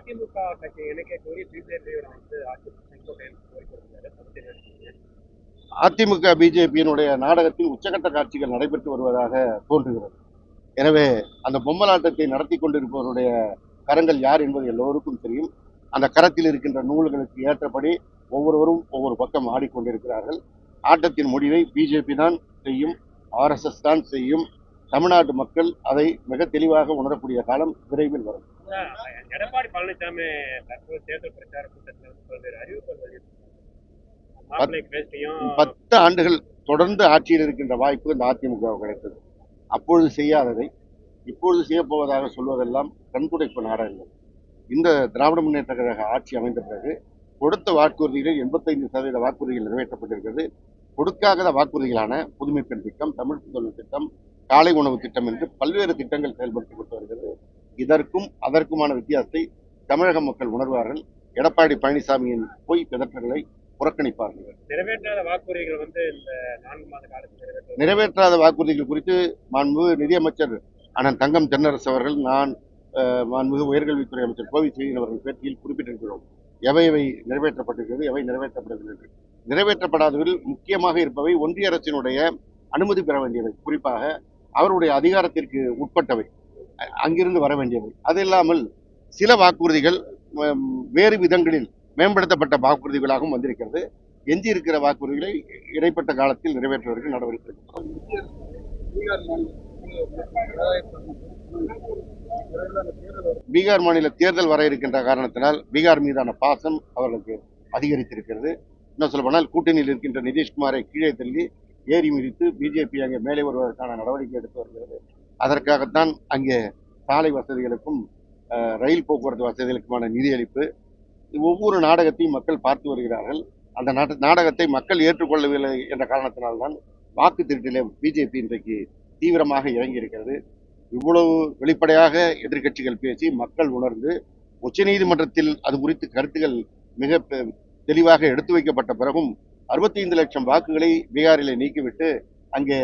அதிமுக கட்சி இணைக்க கோரி வந்து அதிமுக பிஜேபியினுடைய நாடகத்தில் உச்சகட்ட காட்சிகள் நடைபெற்று வருவதாக தோன்றுகிறது. எனவே அந்த பொம்மலாட்டத்தை நடத்தி கொண்டிருப்பவருடைய கரங்கள் யார் என்பது எல்லோருக்கும் தெரியும். அந்த கரத்தில் இருக்கின்ற நூல்களுக்கு ஏற்றபடி ஒவ்வொருவரும் ஒவ்வொரு பக்கம் ஆடிக்கொண்டிருக்கிறார்கள். ஆட்டத்தின் முடிவை பிஜேபி தான் செய்யும் ஆர்எஸ்எஸ் தான் செய்யும். தமிழ்நாட்டு மக்கள் அதை மிக தெளிவாக உணரக்கூடிய காலம் விரைவில் வரும். எடப்பாடி பழனிசாமி தற்போது தேர்தல் பிரச்சார கூட்டத்தில் வந்து பல்வேறு அறிவிப்புகள் வெளியிட்டிருக்காங்க மாப்பிள்ளை பேசியும் பத்து ஆண்டுகள் தொடர்ந்து ஆட்சியில் இருக்கின்ற வாய்ப்பு இந்த அதிமுக கிடைத்தது. அப்பொழுது செய்யாததை இப்பொழுது செய்யப்போவதாக சொல்வதெல்லாம் கண்துடைப்பு நாடகங்கள். இந்த திராவிட முன்னேற்ற கழக ஆட்சி அமைந்த பிறகு கொடுத்த வாக்குறுதிகளில் எண்பத்தைந்து சதவீத வாக்குறுதிகள் நிறைவேற்றப்பட்டிருக்கிறது. கொடுக்காத வாக்குறுதிகளான புதுமை பெண் திட்டம் தமிழ் புதல்வர் திட்டம் காலை உணவு திட்டம் என்று பல்வேறு திட்டங்கள் செயல்படுத்தப்பட்டு வருகிறது. இதற்கும் அதற்குமான வித்தியாசத்தை தமிழக மக்கள் உணர்வார்கள். எடப்பாடி பழனிசாமியின் பொய் பிதற்றல்களை புறக்கணிப்பார்கள். நிறைவேற்றாத வாக்குறுதிகள் வந்து இந்த நான்கு மாத காலத்தில் நிறைவேற்ற நிறைவேற்றாத வாக்குறுதிகள் குறித்து மாண்புமிகு நிதியமைச்சர் அண்ணன் தங்கம் தென்னரசு அவர்கள் நான் மாண்புமிகு உயர்கல்வித்துறை அமைச்சர் கோவி செழியன் அவர்கள் பேட்டியில் குறிப்பிட்டிருக்கிறோம். எவை எவை நிறைவேற்றப்பட்டிருக்கிறது எவை நிறைவேற்றப்படவில்லை நிறைவேற்றப்படாதவர்கள் முக்கியமாக இருப்பவை ஒன்றிய அரசினுடைய அனுமதி பெற வேண்டியவை. குறிப்பாக அவருடைய அதிகாரத்திற்கு உட்பட்டவை. அங்கிருந்து வர வேண்டியவை. அது இல்லாமல் சில வாக்குறுதிகள் வேறு விதங்களில் மேம்படுத்தப்பட்ட வாக்குறுதிகளாகவும் வந்திருக்கிறது. எஞ்சி இருக்கிற வாக்குறுதிகளை இடைப்பட்ட காலத்தில் நிறைவேற்றுவதற்கு நடவடிக்கை பீகார் மாநில தேர்தல் வர இருக்கின்ற காரணத்தினால் பீகார் மீதான பாசம் அவர்களுக்கு அதிகரித்திருக்கிறது. இன்னும் சொல்லப்போனால் கூட்டணியில் இருக்கின்ற நிதிஷ்குமாரை கீழே தள்ளி ஏறி மிதித்து பிஜேபி அங்கே மேலே வருவதற்கான நடவடிக்கை எடுத்து வருகிறது. அதற்காகத்தான் அங்கே சாலை வசதிகளுக்கும் ரயில் போக்குவரத்து வசதிகளுக்குமான நிதியளிப்பு ஒவ்வொரு நாடகத்தையும் மக்கள் பார்த்து வருகிறார்கள். அந்த நாட்ட நாடகத்தை மக்கள் ஏற்றுக்கொள்ளவில்லை என்ற காரணத்தினால்தான் வாக்கு திருட்டிலே பிஜேபி இன்றைக்கு தீவிரமாக இறங்கி இருக்கிறது இவ்வளவு வெளிப்படையாக எதிர்க்கட்சிகள் பேசி மக்கள் உணர்ந்து உச்சநீதிமன்றத்தில் அது குறித்து கருத்துகள் மிக பெ- தெளிவாக எடுத்து வைக்கப்பட்ட பிறகும் 65 லட்சம் வாக்குகளை பீகாரிலே நீக்கிவிட்டு அங்கே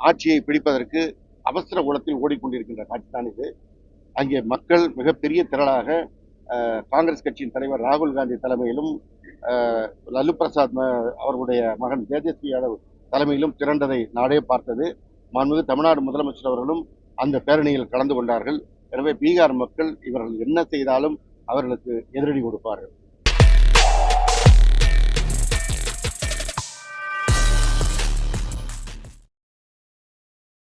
ஆட்சியை பிடிப்பதற்கு அவசர உலத்தில் ஓடிக்கொண்டிருக்கின்ற காட்சிதான் இது. அங்கே மக்கள் மிகப்பெரிய திரளாக காங்கிரஸ் கட்சியின் தலைவர் ராகுல் காந்தி தலைமையிலும் லல்லு பிரசாத் ம- அவர்களுடைய மகன் தேஜஸ்வி யாதவ் தலைமையிலும் திரண்டதை நாடே பார்த்தது. மாண்புமிகு தமிழ்நாடு முதலமைச்சர் அவர்களும் அந்த பேரணியில் கலந்து கொண்டார்கள். எனவே பீகார் மக்கள் இவர்கள் என்ன செய்தாலும் அவர்களுக்கு எதிரடி கொடுப்பார்கள்.